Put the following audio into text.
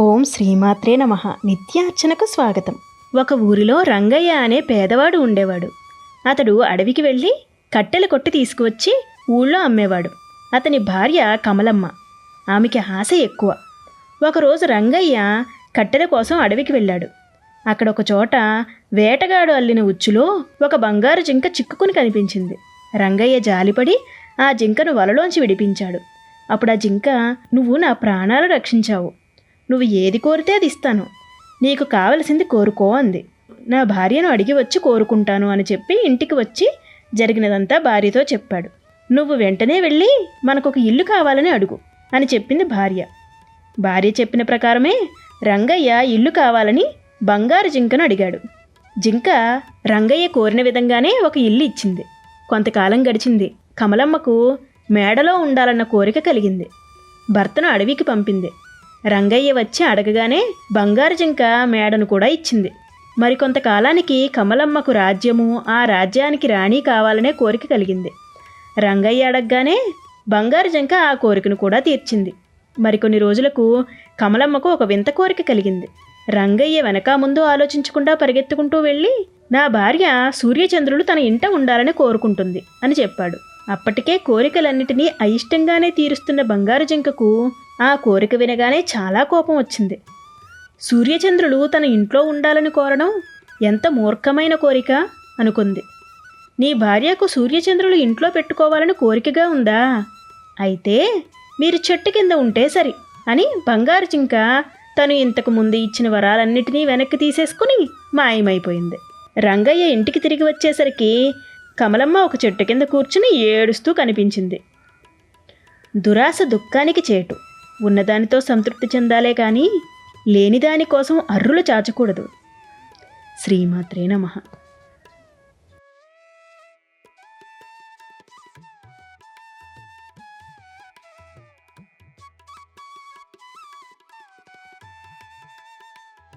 ఓం శ్రీమాత్రే నమ. నిత్యార్చనకు స్వాగతం. ఒక ఊరిలో రంగయ్య అనే పేదవాడు ఉండేవాడు. అతడు అడవికి వెళ్ళి కట్టెల కొట్టి తీసుకువచ్చి ఊళ్ళో అమ్మేవాడు. అతని భార్య కమలమ్మ. ఆమెకి ఆశ ఎక్కువ. ఒకరోజు రంగయ్య కట్టెల కోసం అడవికి వెళ్ళాడు. అక్కడ ఒక చోట వేటగాడు అల్లిన ఉచ్చులో ఒక బంగారు జింక చిక్కుకుని కనిపించింది. రంగయ్య జాలిపడి ఆ జింకను వలలోంచి విడిపించాడు. అప్పుడు ఆ జింక నువ్వు నా ప్రాణాలు రక్షించావు. నువ్వు ఏది కోరితే అది ఇస్తాను. నీకు కావలసింది కోరుకో అంది. నా భార్యను అడిగి వచ్చి కోరుకుంటాను అని చెప్పి ఇంటికి వచ్చి జరిగినదంతా భార్యతో చెప్పాడు. నువ్వు వెంటనే వెళ్ళి మనకొక ఇల్లు కావాలని అడుగు అని చెప్పింది భార్య. భార్య చెప్పిన ప్రకారమే రంగయ్య ఇల్లు కావాలని బంగారు జింకను అడిగాడు. జింక రంగయ్య కోరిన విధంగానే ఒక ఇల్లు ఇచ్చింది. కొంతకాలం గడిచింది. కమలమ్మకు మేడలో ఉండాలన్న కోరిక కలిగింది. భర్తను అడవికి పంపింది. రంగయ్య వచ్చి అడగగానే బంగారు జింక మేడను కూడా ఇచ్చింది. మరికొంతకాలానికి కమలమ్మకు రాజ్యము ఆ రాజ్యానికి రాణి కావాలనే కోరిక కలిగింది. రంగయ్య అడగగానే బంగారు జింక ఆ కోరికను కూడా తీర్చింది. మరికొన్ని రోజులకు కమలమ్మకు ఒక వింత కోరిక కలిగింది. రంగయ్య వెనక ముందు ఆలోచించకుండా పరిగెత్తుకుంటూ వెళ్ళి నా భార్య సూర్యచంద్రులు తన ఇంట ఉండాలని కోరుకుంటుంది అని చెప్పాడు. అప్పటికే కోరికలన్నిటినీ అయిష్టంగానే తీరుస్తున్న బంగారు జింకకు ఆ కోరిక వినగానే చాలా కోపం వచ్చింది. సూర్యచంద్రులు తన ఇంట్లో ఉండాలని కోరడం ఎంత మూర్ఖమైన కోరిక? అనుకుంది. నీ భార్యకు సూర్యచంద్రులు ఇంట్లో పెట్టుకోవాలని కోరికగా ఉందా? అయితే మీరు చెట్టు కింద ఉంటే సరి అని బంగారు జింక తను ఇంతకు ముందు ఇచ్చిన వరాలన్నిటినీ వెనక్కి తీసేసుకుని మాయమైపోయింది. రంగయ్య ఇంటికి తిరిగి వచ్చేసరికి కమలమ్మ ఒక చెట్టు కింద కూర్చుని ఏడుస్తూ కనిపించింది. దురాశ దుఃఖానికి చేటు. ఉన్నదానితో సంతృప్తి చెందాలే కానీ లేనిదాని కోసం అర్రులు చాచకూడదు. శ్రీమాత్రే నమః.